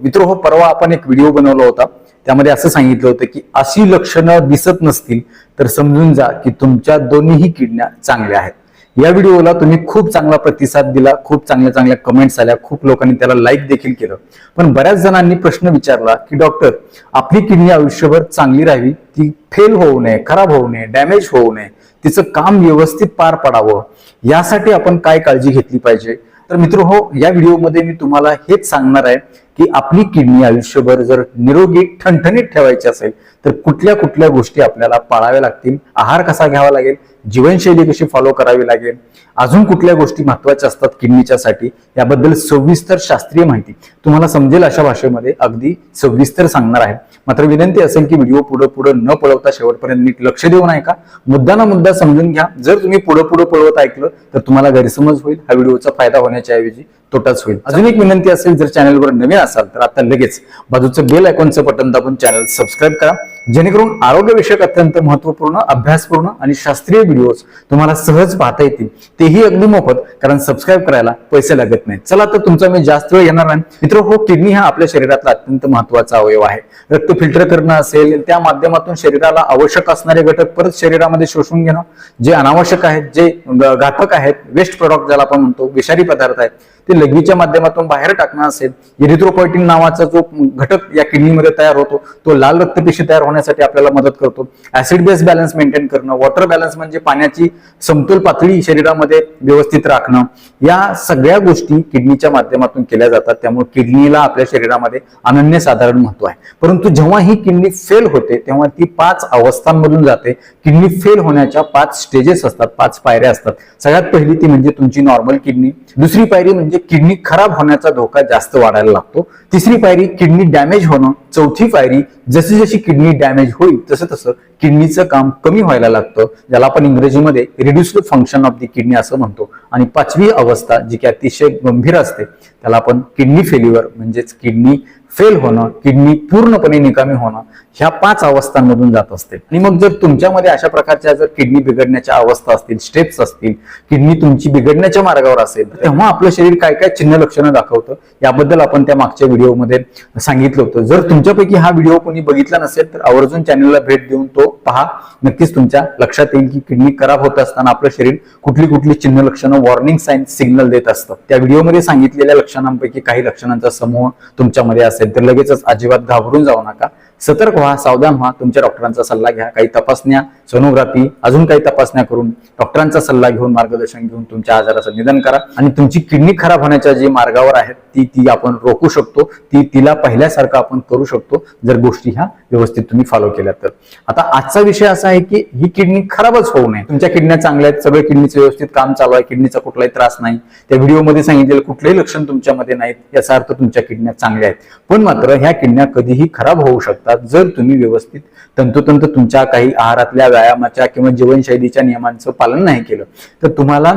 मित्र हो परवा आपण एक व्हिडिओ बनवला होता. त्यामध्ये असं सांगितलं होतं की अशी लक्षणं दिसत नसतील तर समजून जा की तुमच्या दोन्हीही किडण्या चांगल्या आहेत. या व्हिडिओला तुम्ही खूप चांगला प्रतिसाद दिला खूप चांगल्या चांगल्या कमेंट्स आल्या खूप लोकांनी त्याला लाईक देखील केलं. पण बऱ्याच जणांनी प्रश्न विचारला की डॉक्टर आपली किडनी आयुष्यभर चांगली राहावी? ती फेल होऊ नये खराब होऊ नये डॅमेज होऊ नये. तिचं काम व्यवस्थित पार पडावं. यासाठी आपण काय काळजी घेतली पाहिजे? तर मित्र हो या व्हिडिओमध्ये मी तुम्हाला हेच सांगणार आहे की आपली किडनी आयुष्यभर जर निरोगी ठणठणीत ठेवायची असेल तर कुठल्या कुठल्या गोष्टी आपल्याला पाळाव्या लागतील? आहार कसा घ्यावा लागेल? जीवनशैली कशी फॉलो करावी लागेल? अजून कुठल्या गोष्टी महत्त्वाच्या असतात किडनीच्यासाठी? याबद्दल सविस्तर शास्त्रीय माहिती तुम्हाला समजेल अशा भाषेमध्ये अगदी सविस्तर सांगणार आहे. मात्र विनंती असेल की व्हिडिओ पुढे पुढे न पळवता शेवटपर्यंत नीट लक्ष देऊन ऐका मुद्दा ना मुद्दा समजून घ्या. जर तुम्ही पुढे पुढे पळवत ऐकलं तर तुम्हाला गैरसमज होईल. हा व्हिडिओचा फायदा होण्याच्या ऐवजी तोटाच होईल. अजून एक विनंती असेल जर चॅनलवर नवीन असाल तर आता लगेच बाजूचं बेल आयकॉनचं बटन दाबून चॅनल सबस्क्राईब करा. जेणेकरून आरोग्यविषयक अत्यंत महत्त्वपूर्ण अभ्यासपूर्ण आणि शास्त्रीय व्हिडिओज तुम्हाला सहज पाहता येतील. तेही अगदी मोफत कारण सबस्क्राईब करायला पैसे लागत नाही चला तर तुमचा मी जास्त वेळ येणार नाही. मित्र हो किडनी हा आपल्या शरीरातला अत्यंत महत्त्वाचा अवयव आहे. रक्त फिल्टर करणं असेल त्या माध्यमातून शरीराला आवश्यक असणारे घटक परत शरीरामध्ये शोषून घेणं जे अनावश्यक आहेत जे घातक आहेत वेस्ट प्रोडक्ट ज्याला आपण म्हणतो विषारी पदार्थ आहेत ते लघवीच्या माध्यमातून बाहेर टाकणं असेल इरिथ्रोपॉइटिन नावाचा जो घटक या किडनीमध्ये तयार होतो तो लाल रक्तपेशी तयार होण्यासाठी आपल्याला मदत करतो. ऍसिड बेस बॅलन्स मेंटेन करणं वॉटर बॅलन्स म्हणजे पाण्याची समतोल पातळी शरीरामध्ये व्यवस्थित राखणं. या सगळ्या गोष्टी किडनीच्या माध्यमातून केल्या जातात त्यामुळे किडनीला आपल्या शरीरामध्ये अनन्यसाधारण महत्त्व आहे. परंतु जेव्हा ही किडनी फेल होते तेव्हा ती पाच अवस्थांमधून जाते. किडनी फेल होण्याच्या पाच स्टेजेस असतात पाच पायऱ्या असतात. सगळ्यात पहिली ती म्हणजे तुमची नॉर्मल किडनी. दुसरी पायरी म्हणजे म्हणजे किडनी खराब होण्याचा धोका जास्त वाढायला लागतो. तिसरी पायरी किडनी डॅमेज होणं. चौथी पायरी जशी जशी किडनी डॅमेज होईल तसं तसं किडनीचं काम कमी व्हायला लागतं ज्याला आपण इंग्रजीमध्ये reduced function of the kidney असं म्हणतो. आणि पाचवी अवस्था जी की अतिशय गंभीर असते त्याला आपण किडनी फेल्युअर म्हणजेच किडनी फेल होणं किडनी पूर्णपणे निकामी होणं ह्या पाच अवस्थांमधून जात असते. आणि मग जर तुमच्यामध्ये अशा प्रकारच्या जर किडनी बिघडण्याच्या अवस्था असतील स्टेप्स असतील किडनी तुमची बिघडण्याच्या मार्गावर असेल तेव्हा आपलं शरीर काय काय चिन्ह लक्षणं दाखवतं याबद्दल आपण त्या मागच्या व्हिडिओमध्ये सांगितलं होतं. जर तुमच्यापैकी हा व्हिडिओ कोणी बघितला नसेल तर आवर्जून चॅनलला भेट देऊन तो पहा. नक्कीच तुमच्या लक्षात येईल की किडनी खराब होत असताना आपलं शरीर कुठली कुठली चिन्ह लक्षणं वॉर्निंग साईन सिग्नल देत असतं. त्या व्हिडिओमध्ये सांगितलेल्या लक्षणांपैकी काही लक्षणांचा समूह तुमच्यामध्ये असेल. तर लगेचच अजिबात घाबरून जाऊ नका. सतर्क व्हा सावधान व्हा तुमच्या डॉक्टरांचा सल्ला घ्या काही तपासण्या सोनोग्राफी अजून काही तपासण्या करून डॉक्टरांचा सल्ला घेऊन मार्गदर्शन घेऊन तुमच्या आजाराचं निदान करा. आणि तुमची किडनी खराब होण्याच्या जी मार्गावर आहेत ती ती आपण रोखू शकतो. ती तिला पहिल्यासारखं आपण करू शकतो जर गोष्टी ह्या व्यवस्थित तुम्ही फॉलो केल्या तर. आता आजचा विषय असा आहे की ही किडनी खराबच होऊ नये. तुमच्या किडन्या चांगल्या आहेत सगळं किडनीचं व्यवस्थित काम चालू आहे किडनीचा कुठलाही त्रास नाही. त्या व्हिडिओमध्ये सांगितलेलं कुठलेही लक्षण तुमच्यामध्ये नाहीत याचा अर्थ तुमच्या किडन्या चांगल्या आहेत. पण मात्र ह्या किडन्या कधीही खराब होऊ शकतात. जर तुम्ही व्यवस्थित तंतोतंत तुमच्या काही आहारातल्या व्यायामाच्या किंवा जीवनशैलीच्या नियमांचं पालन नाही केलं तर तुम्हाला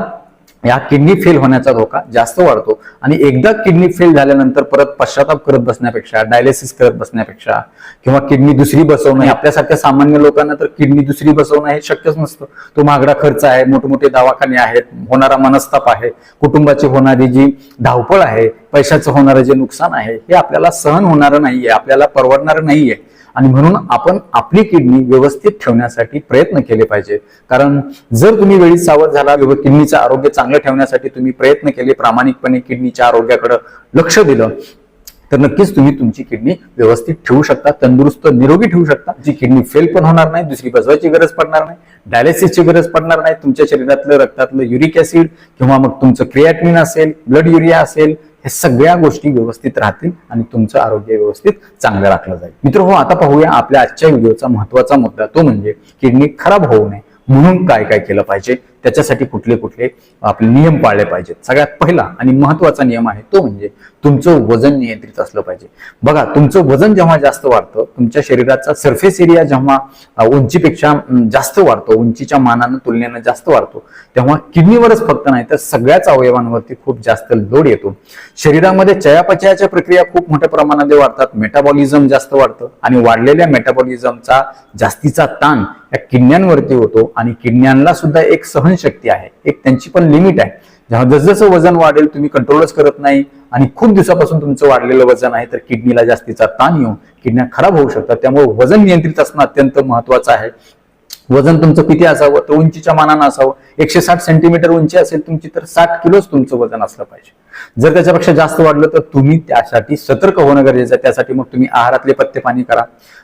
या किडनी फेल होण्याचा धोका जास्त वाढतो. आणि एकदा किडनी फेल झाल्यानंतर परत पश्चाताप करत बसण्यापेक्षा डायलिसिस करत बसण्यापेक्षा किंवा किडनी दुसरी बसवणं आपल्यासारख्या सामान्य लोकांना तर किडनी दुसरी बसवणं हे शक्यच नसतं. तो महागडा खर्च आहे मोठमोठे दवाखाने आहेत होणारा मनस्ताप आहे कुटुंबाची होणारी जी धावपळ आहे पैशाचं होणारं जे नुकसान आहे हे आपल्याला सहन होणारं नाहीये आपल्याला परवडणारं नाहीये. आणि म्हणून आपण आपली किडनी व्यवस्थित ठेवण्यासाठी प्रयत्न केले पाहिजे. कारण जर तुम्ही वेळी सावध झाला किडनीचं आरोग्य चांगलं ठेवण्यासाठी तुम्ही प्रयत्न केले प्रामाणिकपणे किडनीच्या आरोग्याकडे लक्ष दिलं तर नक्कीच तुम्ही तुमची किडनी व्यवस्थित ठेवू शकता तंदुरुस्त निरोगी ठेवू शकता. जी किडनी फेल पण होणार नाही दुसरी बसवायची गरज पडणार नाही डायलिसिसची गरज पडणार नाही तुमच्या शरीरातलं रक्तातलं युरिक ऍसिड किंवा मग तुमचं क्रियाटिन असेल ब्लड युरिया असेल ह्या सगळ्या गोष्टी व्यवस्थित राहतील आणि तुमचं आरोग्य व्यवस्थित चांगलं राखलं जाईल. मित्र हो आता पाहूया आपल्या आजच्या व्हिडिओचा महत्त्वाचा मुद्दा तो म्हणजे किडनी खराब होऊ नये म्हणून काय काय केलं पाहिजे त्याच्यासाठी कुठले कुठले आपले नियम पाळले पाहिजेत. सगळ्यात पहिला आणि महत्त्वाचा नियम आहे तो म्हणजे तुमचं वजन नियंत्रित असलं पाहिजे. बघा तुमचं वजन जेव्हा जास्त वाढतं तुमच्या शरीराचा सरफेस एरिया जेव्हा उंचीपेक्षा जास्त वाढतो उंचीच्या मानानं तुलनेनं जास्त वाढतो तेव्हा किडनीवरच फक्त नाही तर सगळ्याच अवयवांवरती खूप जास्त लोड येतो. शरीरामध्ये चयापचयाच्या प्रक्रिया खूप मोठ्या प्रमाणामध्ये वाढतात मेटाबॉलिझम जास्त वाढतं आणि वाढलेल्या मेटाबॉलिझमचा जास्तीचा ताण या किडण्यांवरती होतो आणि किडण्यांना सुद्धा एक सहनशक्ती आहे एक त्यांची पण लिमिट आहे. जेव्हा जसजसं वजन वाढेल तुम्ही कंट्रोलच करत नाही आणि खूप दिवसापासून तुमचं वाढलेलं वजन आहे तर किडनीला जास्तीचा ताण येऊन किडन्या खराब होऊ शकतात. त्यामुळे वजन नियंत्रित असणं अत्यंत महत्वाचं आहे. वजन तुमचं किती असावं? तर उंचीच्या मानानं असावं. एकशे साठ सेंटीमीटर उंची असेल तुमची तर साठ किलोच तुमचं वजन असलं पाहिजे. जर त्याच्यापेक्षा जास्त वाढलं तर तुम्ही त्यासाठी सतर्क होणं गरजेचं आहे. त्यासाठी मग तुम्ही आहारातले पत्ते पाणी करा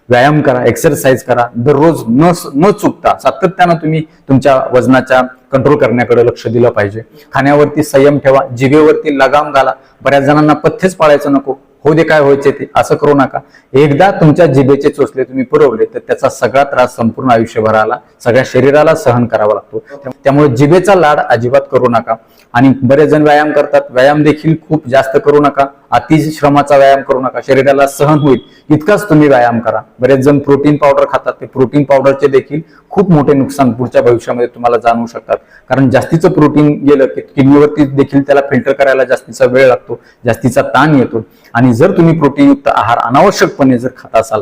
व्यायाम करा एक्सरसाइज करा. दररोज न न चुकता सातत्यानं तुम्ही तुमच्या वजनाच्या कंट्रोल करण्याकडे लक्ष दिलं पाहिजे. खाण्यावरती संयम ठेवा जिभेवरती लगाम घाला. बऱ्याच जणांना पथ्यच पाळायचं नको. हो दे काय व्हायचे ते असं करू नका. एकदा तुमच्या जिभेचे चोचले तुम्ही पुरवले तर त्याचा सगळा त्रास संपूर्ण आयुष्यभराला सगळ्या शरीराला सहन करावा लागतो. त्यामुळे जिभेचा लाड अजिबात करू नका. आणि बरेच जण व्यायाम करतात. व्यायाम देखील खूप जास्त करू नका. अतिश्रमाचा व्यायाम करू नका. शरीराला सहन होईल. इतकाच तुम्ही व्यायाम करा. बरेच जण प्रोटीन पावडर खातात. ते प्रोटीन पावडरचे देखील खूप मोठे नुकसान पुढच्या भविष्यामध्ये तुम्हाला जाणवू शकतात. कारण जास्तीचं प्रोटीन गेलं की किडनीवरती देखील त्याला फिल्टर करायला जास्तीचा वेळ लागतो. जास्तीचा ताण येतो. आणि जर तुम्ही प्रोटीनयुक्त आहार अनावश्यकपणे जर खात असाल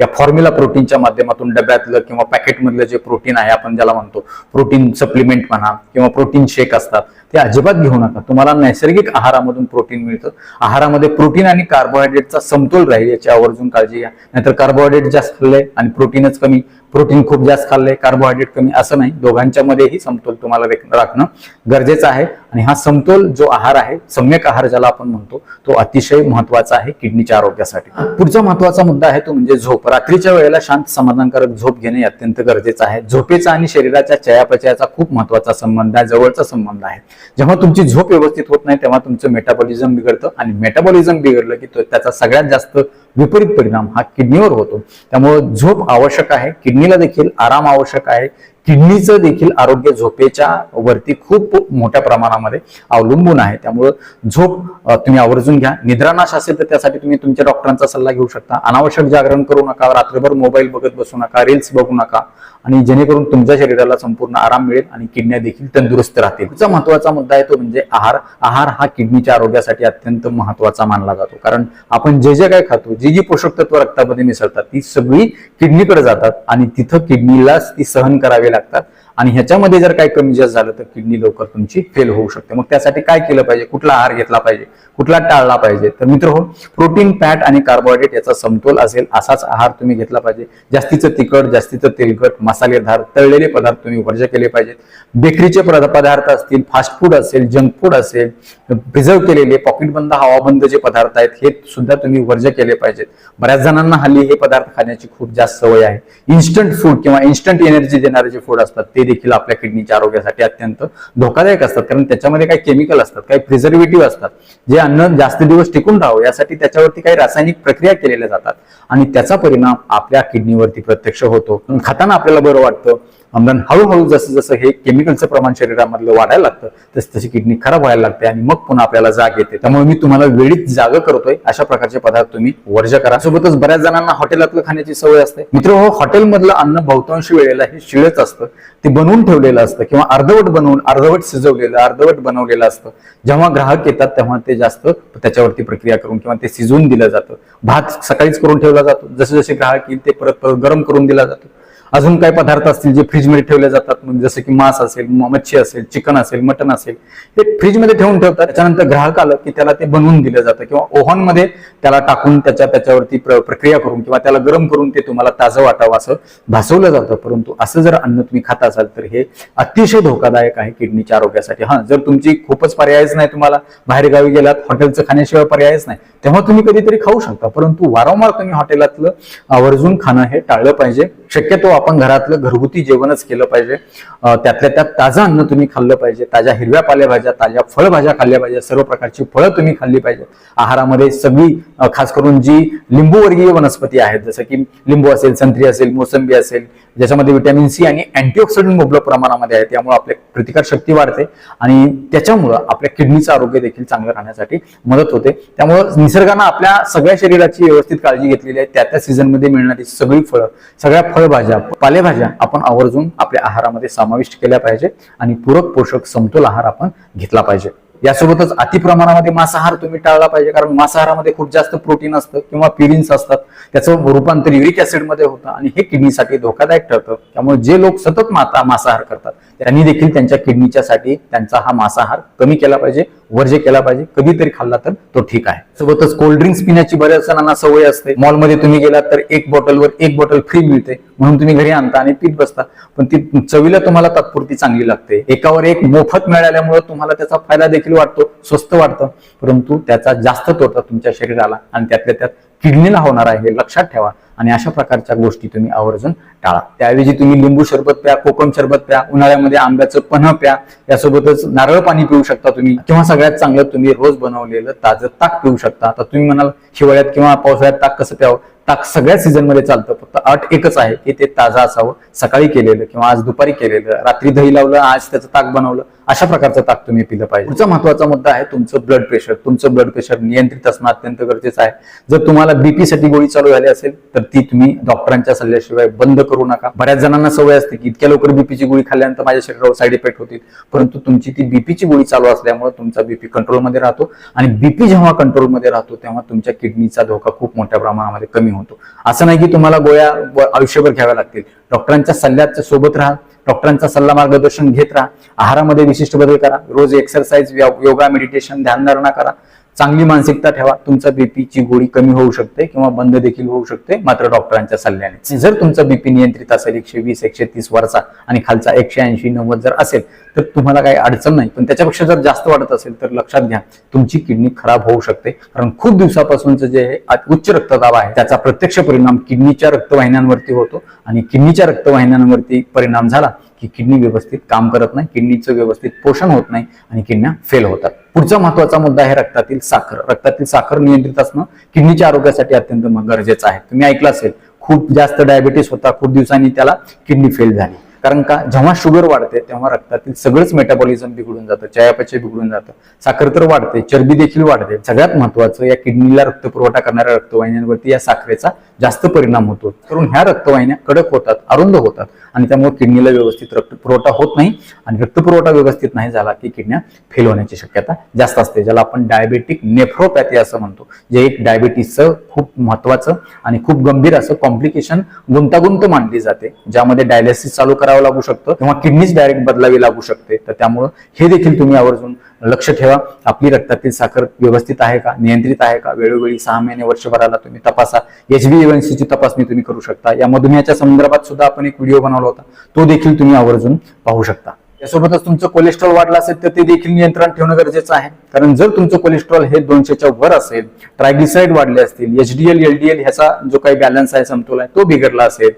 या फॉर्म्युला प्रोटीनच्या माध्यमातून डब्यातलं किंवा पॅकेटमधलं जे प्रोटीन आहे आपण ज्याला म्हणतो प्रोटीन सप्लिमेंट म्हणा किंवा प्रोटीन शेक असतात ते अजिबात घेऊ नका. तुम्हाला नैसर्गिक आहारामधून प्रोटीन मिळतं. आहारामध्ये प्रोटीन आणि कार्बोहायड्रेटचा समतोल राहील याची आवर्जून काळजी घ्या. नाहीतर कार्बोहायड्रेट जास्त खाल्लंय आणि प्रोटीनच कमी. प्रोटीन खूप जास्त खाल्लंय कार्बोहायड्रेट कमी असं नाही. दोघांच्या मध्येही समतोल तुम्हाला राखणं गरजेचं आहे. आणि हा समतोल जो आहार आहे सम्यक आहार ज्याला आपण म्हणतो तो अतिशय महत्त्वाचा आहे किडनीच्या आरोग्यासाठी. पुढचा महत्त्वाचा मुद्दा आहे तो म्हणजे झोप. रात्रीच्या वेळेला शांत समाधानकारक झोप घेणे अत्यंत गरजेचं आहे. झोपेचा आणि शरीराच्या चयापचयाचा खूप महत्त्वाचा संबंध आहे जवळचा संबंध आहे. जेव्हा तुमची झोप व्यवस्थित होत नाही तेव्हा तुमचं मेटाबॉलिझम बिघडतं. आणि मेटाबॉलिझम बिघडलं की त्याचा सगळ्यात जास्त विपरीत परिणाम हा किडनीवर होतो. त्यामुळे झोप आवश्यक आहे. किडनीला देखील आराम आवश्यक आहे. किडनीचं देखील आरोग्य झोपेच्या वरती खूप मोठ्या प्रमाणामध्ये अवलंबून आहे. त्यामुळं झोप तुम्ही आवर्जून घ्या. निद्रानाश असेल तर त्यासाठी तुम्ही तुमच्या डॉक्टरांचा सल्ला घेऊ शकता. अनावश्यक जागरण करू नका. रात्रभर मोबाईल बघत बसू नका. रील्स बघू नका. आणि जेणेकरून तुमच्या शरीराला संपूर्ण आराम मिळेल आणि किडन्या देखील तंदुरुस्त राहतील. पुढचा महत्त्वाचा मुद्दा आहे तो म्हणजे आहार. आहार हा किडनीच्या आरोग्यासाठी अत्यंत महत्त्वाचा मानला जातो. कारण आपण जे जे काय खातो जी जी पोषक तत्व रक्तामध्ये मिसळतात ती सगळी किडनीकडे जातात आणि तिथं किडनीलाच ती सहन करावी ডাক্তার आणि ह्याच्यामध्ये जर काही कमी जास्त झालं तर किडनी लवकर तुमची फेल होऊ शकते. मग त्यासाठी काय केलं पाहिजे? कुठला आहार घेतला पाहिजे? कुठला टाळला पाहिजे? तर मित्र हो प्रोटीन फॅट आणि कार्बोहायड्रेट याचा समतोल असेल असाच आहार तुम्ही घेतला पाहिजे. जास्तीचं तिखट जास्तीचं तेलकट मसालेदार तळलेले पदार्थ तुम्ही वर्ज केले पाहिजेत. बेकरीचे पदार्थ असतील फास्ट फूड असेल जंक फूड असेल प्रिझर्व केलेले पॉकेटबंद हवाबंद जे पदार्थ आहेत हे सुद्धा तुम्ही वर्ज केले पाहिजेत. बऱ्याच जणांना हल्ली हे पदार्थ खाण्याची खूप जास्त सवय आहे. इन्स्टंट फूड किंवा इन्स्टंट एनर्जी देणारे जे फूड असतात ते देखील आपल्या किडनीच्या आरोग्यासाठी अत्यंत धोकादायक असतात. कारण त्याच्यामध्ये काही केमिकल असतात काही प्रिझर्वेटिव्ह असतात. जे अन्न जास्त दिवस टिकून राहावं यासाठी त्याच्यावरती काही रासायनिक प्रक्रिया केलेल्या जातात. आणि त्याचा परिणाम आपल्या किडनीवरती प्रत्यक्ष होतो. खाताना आपल्याला बरं वाटतं. आमदान हळूहळू जसं जसं हे केमिकलचं प्रमाण शरीरामधलं वाढायला लागतं तस तशी किडनी खराब व्हायला लागते आणि मग पुन्हा आपल्याला जाग येते. त्यामुळे मी तुम्हाला वेळीत जाग करतोय. अशा प्रकारचे पदार्थ तुम्ही वर्ज करा. सोबतच बऱ्याच जणांना हॉटेलातलं खाण्याची सवय असते. मित्र हो हॉटेलमधलं अन्न बहुतांश वेळेला हे शिळच असतं. ते बनवून ठेवलेलं असतं किंवा अर्धवट बनवून अर्धवट शिजवलेलं अर्धवट बनवलेलं असतं. जेव्हा ग्राहक येतात तेव्हा ते जास्त त्याच्यावरती प्रक्रिया करून किंवा ते शिजवून दिलं जातं. भात सकाळीच करून ठेवला जातो. जसे जसे ग्राहक येईल ते परत परत गरम करून दिला जातो. अजून काही पदार्थ असतील जे फ्रीजमध्ये ठेवले जातात. म्हणजे जसं की मांस असेल मच्छी असेल चिकन असेल मटन असेल हे फ्रीजमध्ये ठेवून ठेवतात. त्याच्यानंतर ग्राहक आलं की त्याला ते बनवून दिलं जातं किंवा ओव्हनमध्ये त्याला टाकून त्याच्या त्याच्यावरती प्र- प्रक्रिया करून किंवा त्याला गरम करून ते तुम्हाला ताजं वाटावं असं भासवलं जातं. परंतु असं जर अन्न तुम्ही खात असाल तर हे अतिशय धोकादायक आहे किडनीच्या आरोग्यासाठी. हा जर तुमची खूपच पर्यायच नाही तुम्हाला बाहेर गावी गेलात हॉटेलचं खाण्याशिवाय पर्यायच नाही तेव्हा तुम्ही कधीतरी खाऊ शकता. परंतु वारंवार तुम्ही हॉटेलातलं आवर्जून खाणं हे टाळलं पाहिजे. शक्यतो आपण घरातलं घरगुती जेवणच केलं पाहिजे. त्यातल्या त्यात ताजं अन्न तुम्ही खाल्लं पाहिजे. ताज्या हिरव्या पालेभाज्या ताज्या फळभाज्या खाल्ल्या पाहिजे. सर्व प्रकारची फळं तुम्ही खाल्ली पाहिजे. आहारामध्ये सगळी खास करून जी लिंबूवर्गीय वनस्पती आहेत जसं की लिंबू असेल संत्री असेल मोसंबी असेल ज्याच्यामध्ये व्हिटॅमिन सी आणि अँटीऑक्सिडंट मुबलक प्रमाणामध्ये आहे त्यामुळे आपल्या प्रतिकार शक्ती वाढते आणि त्याच्यामुळं आपल्या किडनीचं आरोग्य देखील चांगलं राहण्यासाठी मदत होते. त्यामुळं निसर्गानं आपल्या सगळ्या शरीराची व्यवस्थित काळजी घेतलेली आहे. त्या त्या सीझनमध्ये मिळणारी सगळी फळं सगळ्या फळभाज्या पालेभाज्या आपण आवर्जून आपल्या आहारामध्ये समाविष्ट केल्या पाहिजे आणि पूरक पोषक समतोल आहार आपण घेतला पाहिजे. यासोबतच अतिप्रमाणामध्ये मांसाहार तुम्ही टाळला पाहिजे कारण मांसाहारामध्ये खूप जास्त प्रोटीन असतं किंवा पिरिन्स असतात. त्याचं रूपांतर युरिक ऍसिडमध्ये होतं आणि हे किडनीसाठी धोकादायक ठरतं. त्यामुळे जे लोक सतत माता मांसाहार करतात त्यांनी देखील त्यांच्या किडनीच्या साठी त्यांचा हा मांसाहार कमी केला पाहिजे वर्जे केला पाहिजे. कधीतरी खाल्ला तर तो ठीक आहे. सोबतच कोल्ड ड्रिंक्स पिण्याची बऱ्याच जणांना सवय असते. मॉलमध्ये तुम्ही गेलात तर एक बॉटलवर एक बॉटल फ्री मिळते. म्हणून तुम्ही घरी आणता आणि पीत बसता. पण ती चवीला तुम्हाला तात्पुरती चांगली लागते. एकावर एक मोफत मिळाल्यामुळे तुम्हाला त्याचा फायदा देखील वाटतो स्वस्त वाटतं. परंतु त्याचा जास्त तोटा तुमच्या शरीराला आणि त्यातल्या त्यात किडनीला होणार आहे हे लक्षात ठेवा. आणि अशा प्रकारच्या गोष्टी तुम्ही आवर्जून टाळा. त्याऐवजी तुम्ही लिंबू सरबत प्या कोकम सरबत प्या उन्हाळ्यामध्ये आंब्याचं पन्ह प्या यासोबतच नारळ पाणी पिऊ शकता तुम्ही. किंवा सगळ्यात चांगलं तुम्ही रोज बनवलेलं ताजं ताक पिऊ शकता. आता तुम्ही म्हणाल हिवाळ्यात किंवा पावसाळ्यात ताक कसं प्यावं? ताक सगळ्या सीझनमध्ये चालतं. फक्त अट एकच आहे की ते ताजं असावं. सकाळी केलेलं किंवा आज दुपारी केलेलं रात्री दही लावलं आज त्याचं ताक बनवलं अशा प्रकारचं ताक तुम्ही पिलं पाहिजे. पुढचा महत्त्वाचा मुद्दा आहे तुमचं ब्लड प्रेशर तुमचं ब्लड प्रेशर नियंत्रित असणं अत्यंत गरजेचं आहे. जर तुम्हाला बीपीसाठी गोळी चालू झाली असेल तर ती तुम्ही डॉक्टरांच्या सल्ल्याशिवाय बंद करू नका. बऱ्याच जणांना सवय असते की इतक्या लवकर बीपीची गोळी खाल्ल्यानंतर माझ्या शरीरावर साईड इफेक्ट होतील. परंतु तुमची ती बीपीची गोळी चालू असल्यामुळे तुमचा बीपी कंट्रोलमध्ये राहतो आणि बीपी जेव्हा कंट्रोलमध्ये राहतो तेव्हा तुमच्या किडनीचा धोका खूप मोठ्या प्रमाणामध्ये कमी होतो. असं नाही की तुम्हाला गोळ्या आयुष्यभर घ्याव्या लागतील. डॉक्टरांच्या सल्ल्याच्या सोबत राहा. डॉक्टरांचा सल्ला मार्गदर्शन घेत राहा. आहारामध्ये विशिष्ट बदल करा. रोज एक्सरसाइज योगा मेडिटेशन ध्यानधारणा करा. चांगली मानसिकता ठेवा. तुमचा बीपीची गोळी कमी होऊ शकते किंवा बंद देखील होऊ शकते मात्र डॉक्टरांच्या सल्ल्याने. जर तुमचा बीपी नियंत्रित असेल एकशे वीस एकशे तीस वरचा आणि खालचा एकशे ऐंशी नव्वद जर असेल तर तुम्हाला काही अडचण नाही. पण त्याच्यापेक्षा जर जास्त वाढत असेल तर लक्षात घ्या तुमची किडनी खराब होऊ शकते. कारण खूप दिवसापासूनचं जे उच्च रक्तदाब आहे त्याचा प्रत्यक्ष परिणाम किडनीच्या रक्तवाहिन्यांवरती होतो. आणि किडनीच्या रक्तवाहिन्यांवरती परिणाम झाला की किडनी व्यवस्थित काम करत नाही किडनीचं व्यवस्थित पोषण होत नाही आणि किडन्या फेल होतात. पुढचा महत्त्वाचा मुद्दा आहे रक्तातील साखर. रक्तातील साखर नियंत्रित असणं किडनीच्या आरोग्यासाठी अत्यंत गरजेचं आहे. तुम्ही ऐकलं असेल खूप जास्त डायबिटीस होता खूप दिवसांनी त्याला किडनी फेल झाली. कारण का जेव्हा शुगर वाढते तेव्हा रक्तातील सगळंच मेटाबॉलिझम बिघडून जातं चयापचय बिघडून जातं. साखर तर वाढते चरबी देखील वाढते. सगळ्यात महत्वाचं या किडनीला रक्त पुरवठा करणाऱ्या रक्तवाहिन्यांवरती या साखरेचा जास्त परिणाम होतो. करून ह्या रक्तवाहिन्या कडक होतात अरुंद होतात. आणि त्यामुळे किडनीला व्यवस्थित रक्त पुरवठा होत नाही आणि रक्त पुरवठा व्यवस्थित नाही झाला की किडन्या फेल होण्याची शक्यता जास्त असते ज्याला आपण डायबेटिक नेफ्रोपॅथी असं म्हणतो जे एक डायबिटीसचं खूप महत्वाचं आणि खूप गंभीर असं कॉम्प्लिकेशन गुंतागुंत मानली जाते ज्यामध्ये डायलिसिस चालू करावं लागू शकतं किंवा किडनीच डायरेक्ट बदलावी लागू शकते. तर त्यामुळं हे देखील तुम्ही आवर्जून लक्ष ठेवा. आपली रक्तातील साखर व्यवस्थित आहे का? नियंत्रित आहे का? वेळोवेळी सहा महिने वर्षभराला तुम्ही तपासा. एच बी ची तपासणी तुम्ही करू शकता. या मधुमेहाच्या संदर्भात सुद्धा आपण एक व्हिडिओ बनवला होता. तो देखील तुम्ही आवर्जून पाहू शकता. यासोबतच तुमचं कोलेस्ट्रॉल वाढलं असेल तर ते देखील नियंत्रण ठेवणं गरजेचं आहे. कारण जर तुमचं कोलेस्ट्रॉल हे दोनशेच्या वर असेल ट्रायग्लिसराईड वाढले असतील एचडीएल एलडीएल ह्याचा जो काही बॅलन्स आहे समतोल आहे तो बिघडला असेल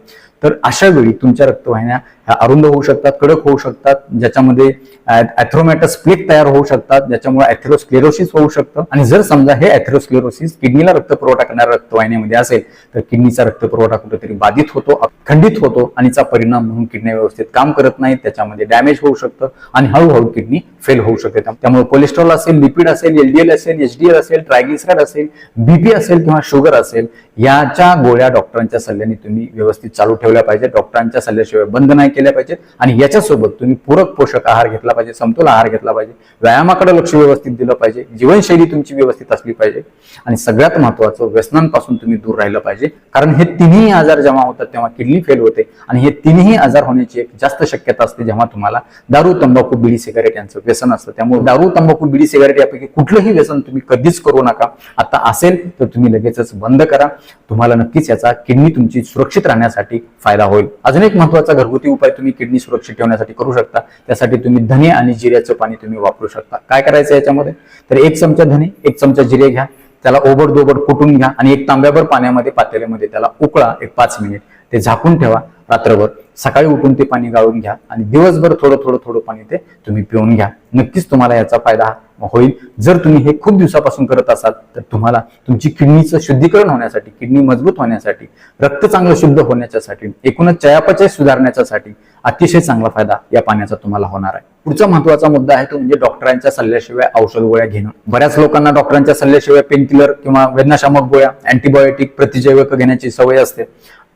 तर अशा वेळी तुमच्या रक्तवाहिन्या अरुंद होऊ शकतात कडक होऊ शकतात ज्याच्यामध्ये ऍथ्रोमॅटस प्लेक तयार होऊ शकतात ज्याच्यामुळे ऍथेरोस्क्लेरोसिस होऊ शकतं. आणि जर समजा हे ऍथेरोस्क्लेरोसिस किडनीला रक्त पुरवठा करणाऱ्या रक्तवाहिन्यामध्ये असेल तर किडनीचा रक्त पुरवठा कुठेतरी बाधित होतो खंडित होतो आणि चा परिणाम म्हणून किडनी व्यवस्थित काम करत नाही त्याच्यामध्ये डॅमेज होऊ शकतं आणि हळूहळू किडनी फेल होऊ शकते. त्यामुळे कोलेस्ट्रॉल असेल लिपिड असेल एलडीएल असेल एचडीएल असेल ट्रायग्लिसराइड असेल बीपी असेल किंवा शुगर असेल याच्या गोळ्या डॉक्टरांच्या सल्ल्याने तुम्ही व्यवस्थित चालू ठेवल्या पाहिजे डॉक्टरांच्या सल्ल्याशिवाय बंद नाही. केल्या पाहिजेत आणि याच्यासोबत तुम्ही पूरक पोषक आहार घेतला पाहिजे समतोल आहार घेतला पाहिजे व्यायामाकडे लक्ष व्यवस्थित दिलं पाहिजे जीवनशैली तुमची व्यवस्थित असली पाहिजे आणि सगळ्यात महत्वाचं व्यसनांपासून तुम्ही दूर राहिलं पाहिजे. कारण हे तिन्ही आजार जेव्हा होतात तेव्हा किडनी फेल होते आणि हे तिन्ही आजार होण्याची एक जास्त शक्यता असते जेव्हा तुम्हाला दारू तंबाखू बिडी सिगारेट यांचं व्यसन असतं. त्यामुळे दारू तंबाखू बिडी सिगारेट यापैकी कुठलंही व्यसन तुम्ही कधीच करू नका. आता असेल तर तुम्ही लगेचच बंद करा. तुम्हाला नक्कीच याचा किडनी तुमची सुरक्षित राहण्यासाठी फायदा होईल. अजून एक महत्त्वाचा घरगुती उपाय तुम्ही किडनी सुरक्षित ठेवण्यासाठी करू शकता. त्यासाठी तुम्ही धने आणि जिऱ्याचं पाणी तुम्ही वापरू शकता. काय करायचं याच्यामध्ये? तर एक चमचा धने एक चमचा जिरे घ्या. त्याला ओबड दोबड कुटून घ्या आणि एक तांब्याभर पाण्यामध्ये पातेल्यामध्ये त्याला उकळा एक पाच मिनिट. ते झाकून ठेवा. रात्रभर. सकाळी उठून ते पाणी गाळून घ्या आणि दिवसभर थोडं थोडं थोडं पाणी ते तुम्ही पिऊन घ्या. नक्कीच तुम्हाला याचा फायदा होईल. जर तुम्ही हे खूप दिवसापासून करत असाल तर तुम्हाला तुमची किडनीचं शुद्धीकरण होण्यासाठी किडनी मजबूत होण्यासाठी रक्त चांगलं शुद्ध होण्याच्यासाठी एकूणच चयापचय सुधारण्याच्यासाठी अतिशय चांगला फायदा या पाण्याचा तुम्हाला होणार आहे. पुढचा महत्त्वाचा मुद्दा आहे तो म्हणजे डॉक्टरांच्या सल्ल्याशिवाय औषध गोळ्या घेणं. बऱ्याच लोकांना डॉक्टरांच्या सल्ल्याशिवाय पेनकिलर किंवा वेदनाशामक गोळ्या अँटीबायोटिक प्रतिजैवक घेण्याची सवय असते.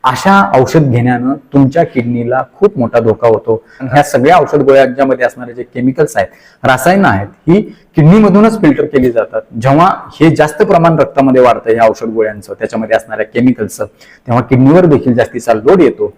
अशा औषध घेण्यानं तुमच्या किडनीला खूप मोठा धोका होतो. ह्या सगळ्या औषध गोळ्यांच्यामध्ये असणारे जे केमिकल्स आहेत रसायनं आहेत ही किडनीमधूनच फिल्टर केली जातात. जेव्हा हे जास्त प्रमाण रक्तामध्ये वाढतं या औषध गोळ्यांचं त्याच्यामध्ये असणाऱ्या केमिकल्सचं तेव्हा किडनीवर देखील जास्तीचा लोड येतो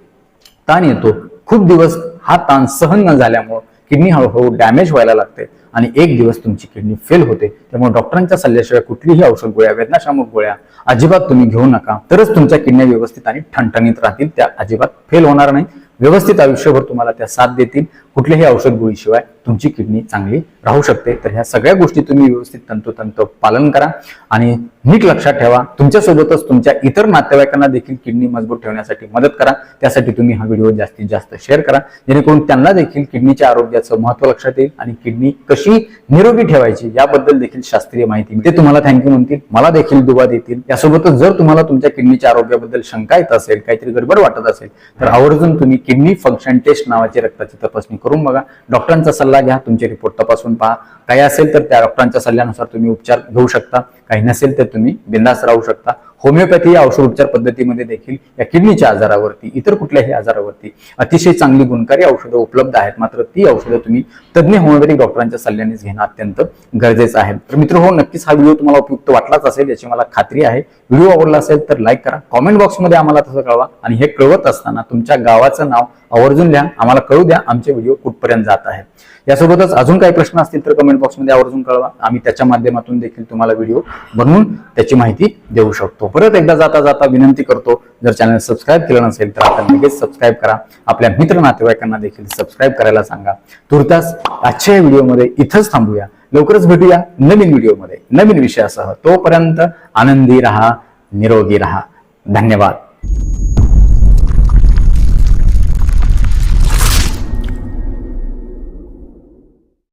ताण येतो. खूप दिवस हा ताण सहन न झाल्यामुळं किडनी हळूहळू डॅमेज व्हायला लागते. आणि एक दिवस तुमची किडनी फेल होते त्यामुळे डॉक्टरांच्या सल्ल्याशिवाय कुठलीही औषध गोळ्या वेदनाशामक गोळ्या अजिबात तुम्ही घेऊ नका. तरच तुमच्या किडन्या व्यवस्थित आणि ठणठणीत राहतील. त्या अजिबात फेल होणार नाही. व्यवस्थित आयुष्यभर तुम्हाला त्या साथ देतील. कुठल्याही औषध गोळीशिवाय तुमची किडनी चांगली राहू शकते. तर ह्या सगळ्या गोष्टी तुम्ही व्यवस्थित तंतोतंत पालन करा आणि नीट लक्षात ठेवा. तुमच्यासोबतच तुमच्या इतर नातेवाईकांना देखील किडनी मजबूत ठेवण्यासाठी मदत करा. त्यासाठी तुम्ही हा व्हिडिओ जास्तीत जास्त शेअर करा. जेणेकरून त्यांना देखील किडनीच्या आरोग्याचं महत्त्व लक्षात येईल आणि किडनी कशी निरोगी ठेवायची याबद्दल देखील शास्त्रीय माहिती ते तुम्हाला थँक्यू म्हणतील. मला देखील दुवा देतील. यासोबतच जर तुम्हाला तुमच्या किडनीच्या आरोग्याबद्दल शंका येत असेल काहीतरी गडबड वाटत असेल तर आवर्जून तुम्ही किडनी फंक्शन टेस्ट नावाची रक्ताची तपासणी करून बघा. डॉक्टरांचा सल्ला घ्या तुमचे रिपोर्ट तपासून पहा. काही असेल तर त्या डॉक्टरांच्या सल्ल्यानुसार तुम्ही उपचार घेऊ शकता. काही नसेल तर तुम्ही बिंदास राहू शकता. होमिओपॅथी या औषध उपचार पद्धतीमध्ये देखील या किडनीच्या आजारावरती इतर कुठल्याही आजारावरती अतिशय चांगली गुणकारी औषधं उपलब्ध आहेत. मात्र ती औषधं तुम्ही तज्ज्ञ होमिओपॅथिक डॉक्टरांच्या सल्ल्यानेच घेणं अत्यंत गरजेचं आहे. तर मित्र हो नक्कीच हा व्हिडिओ तुम्हाला उपयुक्त वाटलाच असेल याची मला खात्री आहे. व्हिडिओ आवडला असेल तर लाईक करा कॉमेंट बॉक्समध्ये आम्हाला तसं कळवा आणि हे कळवत असताना तुमच्या गावाचं नाव आवर्जून द्या आम्हाला कळू द्या आमचे व्हिडिओ कुठपर्यंत जात आहे. यासोबतच अजून काही प्रश्न असतील तर कमेंट बॉक्समध्ये आवर्जून कळवा. आम्ही त्याच्या माध्यमातून देखील तुम्हाला व्हिडिओ बनवून त्याची माहिती देऊ शकतो. परत एकदा जाता जाता विनंती करतो जर चॅनल सबस्क्राईब केलं नसेल तर आता लगेच सबस्क्राईब करा. आपल्या मित्र नातेवाईकांना देखील सबस्क्राईब करायला सांगा. तुर्तास आजच्या व्हिडिओमध्ये इथंच थांबूया. लवकरच भेटूया नवीन व्हिडिओमध्ये. नवीन विषयासह तोपर्यंत आनंदी राहा निरोगी राहा. धन्यवाद.